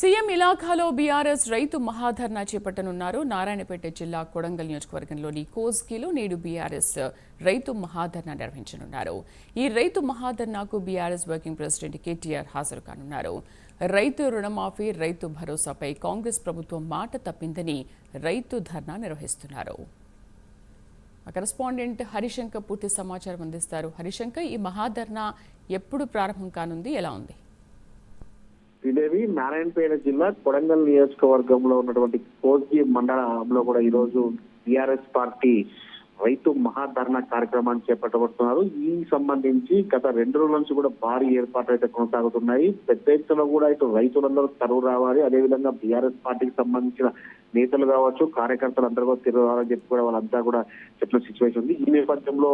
CM ఇలాఖాలో BRS రైతు మహాధర్నా చేపట్టనున్నారు. నారాయణపేట జిల్లా కొడంగల్ నియోజకవర్గంలోని కోస్గిలో నేడు బీఆర్ఎస్ రైతు మహాధర్నా నిర్వహించనున్నారు. ఈ రైతు మహాధర్నాకు బీఆర్ఎస్ వర్కింగ్ ప్రెసిడెంట్ కేటీఆర్ హాజరు కానున్నారు. రైతు రుణమాఫీ రైతు భరోసాపై కాంగ్రెస్ ప్రభుత్వం మాట తప్పిందని రైతు ధర్నా నిర్వహిస్తున్నారు. కరస్పాండెంట్ కరెస్పాండెంట్ హరిశంకర్ పూర్తి సమాచారం అందిస్తారు. హరిశంకర్ ఈ మహాధర్నా ఎప్పుడు ప్రారంభం కానుంది? ఎలా ఉంది? శ్రీదేవి నారాయణపేట జిల్లా కొడంగల్ నియోజకవర్గంలో ఉన్నటువంటి కోస్గి మండలంలో కూడా ఈ రోజు టిఆర్ఎస్ పార్టీ రైతు మహాధరణ కార్యక్రమాన్ని చేపట్టబడుతున్నారు ఈ సంబంధించి గత రెండు రోజుల నుంచి కూడా భారీ ఏర్పాట్లు అయితే కొనసాగుతున్నాయి. పెద్ద ఎత్తున కూడా ఇటు రైతులందరూ తరువు రావాలి. అదేవిధంగా బీఆర్ఎస్ పార్టీకి సంబంధించిన నేతలు కావచ్చు కార్యకర్తలు అందరూ కూడా తిరుగు రావాలని చెప్పి కూడా వాళ్ళంతా కూడా చెప్పిన సిచ్యువేషన్ ఉంది. ఈ నేపథ్యంలో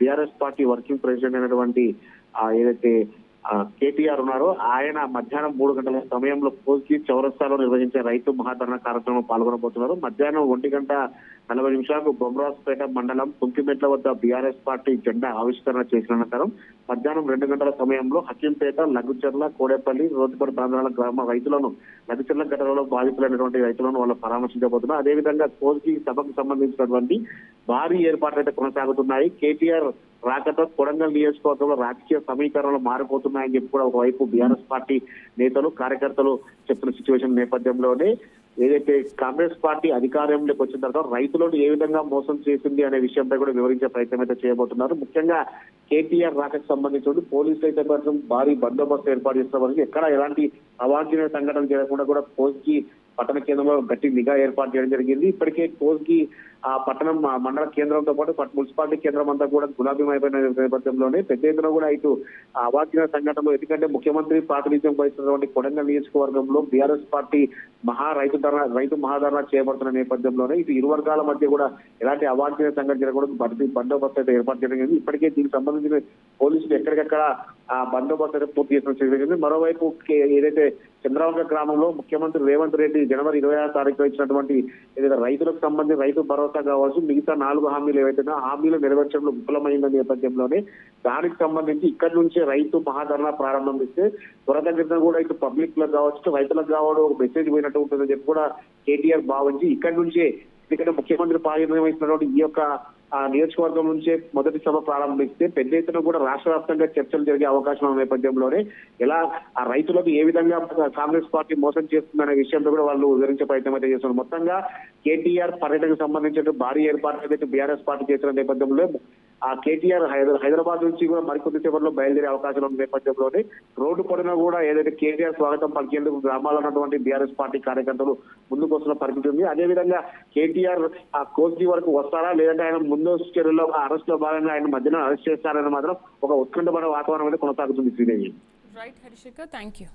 బీఆర్ఎస్ పార్టీ వర్కింగ్ ప్రెసిడెంట్ అయినటువంటి ఏదైతే కేటీఆర్ ఉన్నారు. ఆయన మధ్యాహ్నం మూడు గంటల సమయంలో పోల్చి చౌరస్తాలో నిర్వహించే రైతు మహాధరణ కార్యక్రమంలో పాల్గొనబోతున్నారు. మధ్యాహ్నం ఒంటి గంట నలభై నిమిషాలకు బొమ్రాజ్పేట మండలం కుంకిమెట్ల వద్ద బీఆర్ఎస్ పార్టీ జెండా ఆవిష్కరణ చేసిన అనంతరం మధ్యాహ్నం రెండు గంటల సమయంలో హకీంపేట లగ్గుచెర్ల కోడేపల్లి రోజుపడి ప్రాంతాల గ్రామ రైతులను లగ్గుచెర్ల ఘటనలో బాధితులైనటువంటి రైతులను వాళ్ళు పరామర్శించబోతున్నారు. అదేవిధంగా కోల్కి సభకు సంబంధించినటువంటి భారీ ఏర్పాట్లు అయితే కొనసాగుతున్నాయి. కేటీఆర్ రాకతో కొడంగల్ నియోజకవర్గంలో రాజకీయ సమీకరణలు మారిపోతున్నాయని చెప్పి కూడా ఒకవైపు బీఆర్ఎస్ పార్టీ నేతలు కార్యకర్తలు చెప్పిన సిచ్యువేషన్ నేపథ్యంలోనే ఏదైతే కాంగ్రెస్ పార్టీ అధికారంలోకి వచ్చిన తర్వాత రైతులను ఏ విధంగా మోసం చేసింది అనే విషయంపై కూడా వివరించే ప్రయత్నం అయితే చేయబోతున్నారు. ముఖ్యంగా కేటీఆర్ రాకకు సంబంధించి పోలీసులు అయితే మాత్రం భారీ బందోబస్తు ఏర్పాటు చేస్తున్నారు ఎక్కడ ఎలాంటి అవాంఛనీయ సంఘటన జరగకుండా కూడా కోచ్కి పట్టణ కేంద్రంలో గట్టి నిఘా ఏర్పాటు చేయడం జరిగింది. ఇప్పటికే కోచ్కి ఆ పట్టణం మండల కేంద్రంతో పాటు మున్సిపాలిటీ కేంద్రం అంతా కూడా గులాబీమైపోయిన నేపథ్యంలోనే. పెద్ద ఎత్తున కూడా ఇటు ఆ సంఘటనలు ఎందుకంటే ముఖ్యమంత్రి ప్రాతినిధ్యం వహిస్తున్నటువంటి కొడంగల్ నియోజకవర్గంలో బీఆర్ఎస్ పార్టీ మహా రైతు ధర రైతు మహాధరణ చేయబడుతున్న నేపథ్యంలోనే ఇటు ఇరు వర్గాల మధ్య కూడా ఎలాంటి అవాంఛనీయ సంఘటన జరగకూడదు. బండి బందోబస్తు అయితే ఏర్పాటు చేయడం జరిగింది. ఇప్పటికే దీనికి సంబంధించిన పోలీసులు ఎక్కడికక్కడ ఆ బందోబస్తు అయితే పూర్తి చేసిన జరిగింది. మరోవైపు కే- ఏదైతే చంద్రవంక గ్రామంలో ముఖ్యమంత్రి రేవంత్ రెడ్డి జనవరి ఇరవై ఆరు తారీఖు ఇచ్చినటువంటి ఏదైతే రైతులకు సంబంధించి రైతు భరోసా కావచ్చు మిగతా నాలుగు హామీలు ఏవైతే హామీలు నెరవేర్చడంలో విఫలమైన నేపథ్యంలోనే దానికి సంబంధించి ఇక్కడి నుంచే రైతు మహాధరణ చేస్తే త్వరతగతిన కూడా ఇటు పబ్లిక్లకు కావచ్చు రైతులకు కావడం ఒక మెసేజ్ పోయినట్టు ఉంటుందని చెప్పి కూడా కేటీఆర్ భావించి ఇక్కడి నుంచే ఎందుకంటే ముఖ్యమంత్రి పాలన ఈ యొక్క ఆ నియోజకవర్గం నుంచే మొదటి సభ ప్రారంభిస్తే పెద్ద ఎత్తున కూడా రాష్ట్ర వ్యాప్తంగా చర్చలు జరిగే అవకాశం ఉన్న నేపథ్యంలోనే ఎలా ఆ రైతులకు ఏ విధంగా కాంగ్రెస్ పార్టీ మోసం చేస్తుందనే విషయంలో కూడా వాళ్ళు వివరించే ప్రయత్నం అయితే చేస్తున్నారు. మొత్తంగా కేటీఆర్ పర్యటనకు సంబంధించిన భారీ ఏర్పాట్లు ఏదైతే బీఆర్ఎస్ పార్టీ చేసిన నేపథ్యంలో ఆ కేటీఆర్ హైదరాబాద్ నుంచి కూడా మరికొద్ది సేపట్లో బయలుదేరే అవకాశం ఉన్న నేపథ్యంలోనే రోడ్డు పడినా కూడా ఏదైతే కేటీఆర్ స్వాగతం పలికేందుకు గ్రామాల్లో ఉన్నటువంటి బీఆర్ఎస్ పార్టీ కార్యకర్తలు ముందుకు వస్తున్న పరిస్థితి ఉంది. అదేవిధంగా కేటీఆర్ ఆ కోస్గి వరకు వస్తారా? లేదంటే ఆయన ముందు చర్యలో అరెస్ట్లో భాగంగా ఆయన మధ్యన అరెస్ట్ చేస్తారని మాత్రం ఒక ఉత్కంఠమైన వాతావరణం అయితే కొనసాగుతుంది Sridevi. Right Harishankar thank you